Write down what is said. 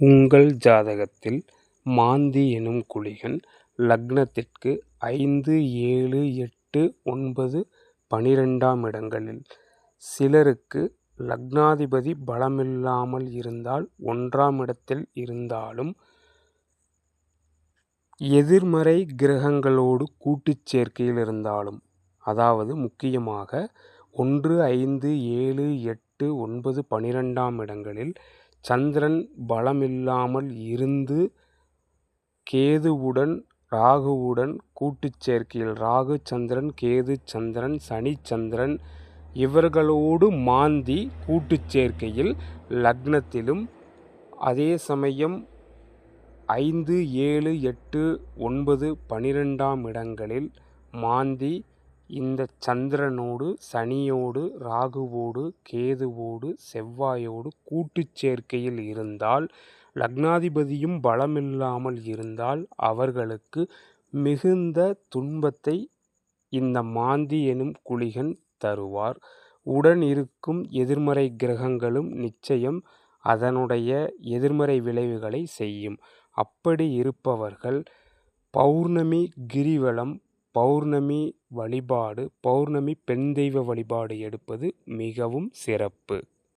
உங்கள் ஜாதகத்தில் மாந்தி எனும் குளிகன் லக்னத்திற்கு ஐந்து ஏழு எட்டு ஒன்பது பனிரெண்டாம் இடங்களில். சிலருக்கு லக்னாதிபதி பலமில்லாமல் இருந்தால் ஒன்றாம் இடத்தில் இருந்தாலும் எதிர்மறை கிரகங்களோடு கூட்டுச் சேர்க்கையில் இருந்தாலும் அதாவது முக்கியமாக ஒன்று ஐந்து ஏழு எட்டு ஒன்பது பனிரெண்டாம் இடங்களில் சந்திரன் பலமில்லாமல் இருந்து கேதுவுடன் ராகுவுடன் கூட்டுச் சேர்க்கையில். ராகு சந்திரன் கேது சந்திரன் சனி சந்திரன் இவர்களோடு மாந்தி கூட்டுச் சேர்க்கையில். லக்னத்திலும் அதே சமயம் ஐந்து ஏழு எட்டு ஒன்பது பனிரெண்டாம் இடங்களில் மாந்தி இந்த சந்திரனோடு சனியோடு ராகுவோடு கேதுவோடு செவ்வாயோடு கூட்டுச் சேர்க்கையில் இருந்தால் லக்னாதிபதியும் பலமில்லாமல் இருந்தால் அவர்களுக்கு மிகுந்த துன்பத்தை இந்த மாந்தி எனும் குளிகன் தருவார். உடன் இருக்கும் எதிர்மறை கிரகங்களும் நிச்சயம் அதனுடைய எதிர்மறை விளைவுகளை செய்யும். அப்படி இருப்பவர்கள் பௌர்ணமி கிரிவலம் பௌர்ணமி வழிபாடு பௌர்ணமி பெண் தெய்வ வழிபாடு எடுப்பது மிகவும் சிறப்பு.